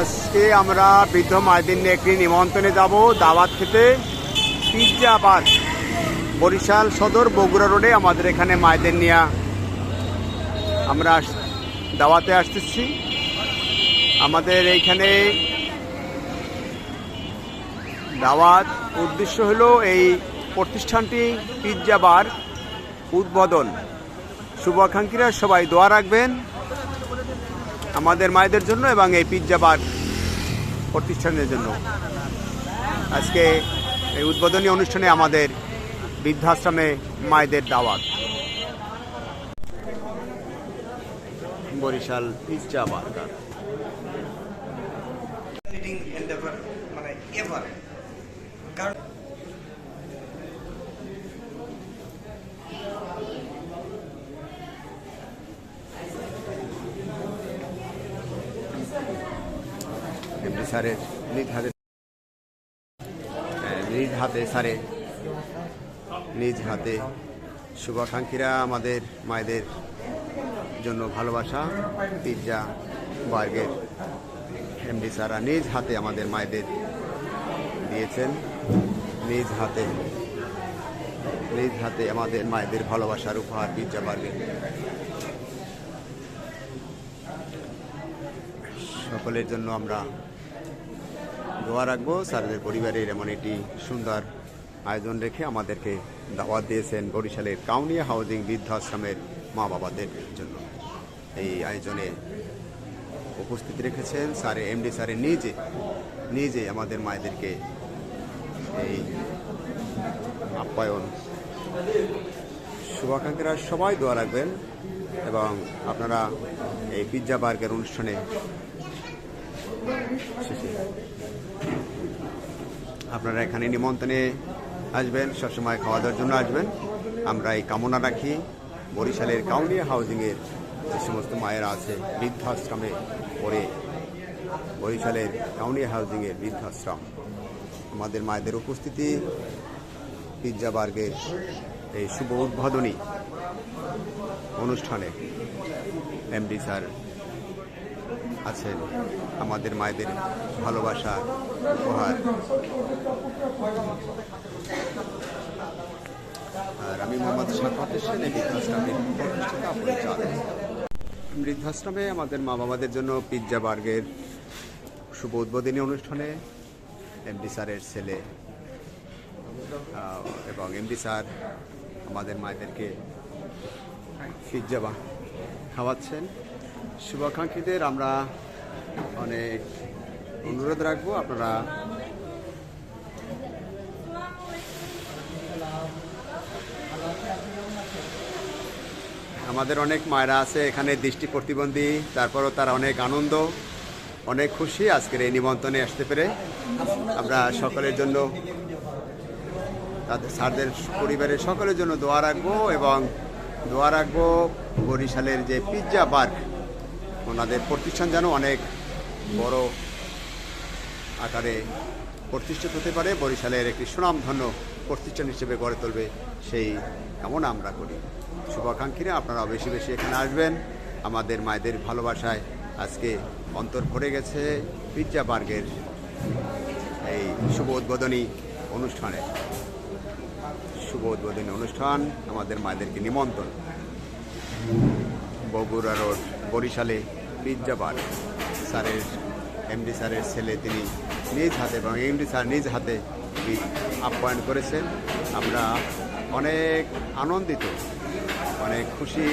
আজকে আমরা বৃদ্ধ মায়েদের নিয়ে একটি নিমন্ত্রণে যাব দাওয়াত খেতে। পিৎজা পার্ক বরিশাল সদর বগুড়া রোডে আমাদের এখানে মায়েদের নিয়ে আমরা দাওয়াতে আসতেছি। আমাদের এইখানে দাওয়াত উদ্দেশ্য হলো এই প্রতিষ্ঠানটি পিৎজা বার উদ্বোধন। শুভাকাঙ্ক্ষীরা সবাই দোয়া রাখবেন। আমাদের মায়েদের জন্য এবং এই পিৎজা বার প্রতিষ্ঠানের জন্য। আজকে এই উদ্বোধনী অনুষ্ঠানে আমাদের বৃদ্ধাশ্রমে মায়েদের দাওয়াত। Barishal pizza burger. স্যারের নিজ হাতে হ্যাঁ, নিজ হাতে স্যারে নিজ হাতে শুভাকাঙ্ক্ষীরা আমাদের মায়েদের জন্য ভালোবাসা পিৎজা বার্গের এমডি স্যারা নিজ হাতে আমাদের মায়েদের দিয়েছেন। নিজ হাতে নিজ হাতে আমাদের মায়েদের ভালোবাসার উপহার পিৎজা বার্গের। সকলের জন্য আমরা দোয়া রাখব স্যারদের পরিবারের এমন একটি সুন্দর আয়োজন রেখে আমাদেরকে দাওয়াত দিয়েছেন বরিশালের কাউনিয়া হাউজিং বৃদ্ধাশ্রমের মা বাবাদের জন্য। এই আয়োজনে উপস্থিত রেখেছেন স্যারে এমডি স্যারে নিজে নিজে আমাদের মায়েদেরকে এই আপ্যায়ন। শুভাকাঙ্ক্ষীরা সবাই দোয়া রাখবেন এবং আপনারা এই পিৎজা বার্গের অনুষ্ঠানে আপনারা এখানে নিমন্ত্রণে আসবেন, সবসময় খাওয়া দাওয়ার জন্য আসবেন। আমরা এই কামনা রাখি বরিশালের কাউন্ডিয়া হাউজিংয়ের যে সমস্ত মায়েরা আছে, বৃদ্ধাশ্রমে পড়ে বরিশালের কাউন্ডিয়া হাউজিংয়ের বৃদ্ধাশ্রম। আমাদের মায়েদের উপস্থিতি পিৎজা বার্গের এই শুভ উদ্বোধনী অনুষ্ঠানে এমডি স্যার আছেন। আমাদের মায়েদের ভালোবাসা, উপহার। আর আমি মোহাম্মদ সাফাত হোসেন এই বৃদ্ধাশ্রমের বৃদ্ধাশ্রমে আমাদের মা বাবাদের জন্য পিৎজা বার্গের শুভ উদ্বোধনী অনুষ্ঠানে এমডি স্যারের ছেলে এবং এমডি স্যার আমাদের মায়েদেরকে পিৎজা খাওয়াচ্ছেন। শুভাকাঙ্ক্ষীদের আমরা অনেক অনুরোধ রাখব, আপনারা আমাদের অনেক মায়েরা আছে এখানে, দৃষ্টি প্রতিবন্ধী, তারপরও তারা অনেক আনন্দ, অনেক খুশি আজকের এই নিমন্ত্রণে আসতে পেরে। আমরা সকলের জন্য তাদের, স্যারদের পরিবারের সকলের জন্য দোয়া রাখব এবং দোয়া রাখব বরিশালের যে পিৎজা পার্ক ওনাদের প্রতিষ্ঠান যেন অনেক বড় আকারে প্রতিষ্ঠিত হতে পারে, বরিশালের একটি সুনামধন্য প্রতিষ্ঠান হিসেবে গড়ে তুলবে সেই কামনা আমরা করি। শুভাকাঙ্ক্ষীরা আপনারা বেশি বেশি এখানে আসবেন। আমাদের মায়েদের ভালোবাসায় আজকে অন্তর ভরে গেছে পিৎজা বার্গের এই শুভ উদ্বোধনী অনুষ্ঠানে। শুভ উদ্বোধনী অনুষ্ঠান আমাদের মায়েদেরকে নিমন্ত্রণ। বগুড়া রোড, বরিশালে পিৎজা বার স্যারের, এমডি স্যারের ছেলে তিনি নিজ হাতে এবং এমডি স্যার নিজ হাতে আপ্যায়ন করেছেন। আমরা অনেক আনন্দিত, অনেক খুশি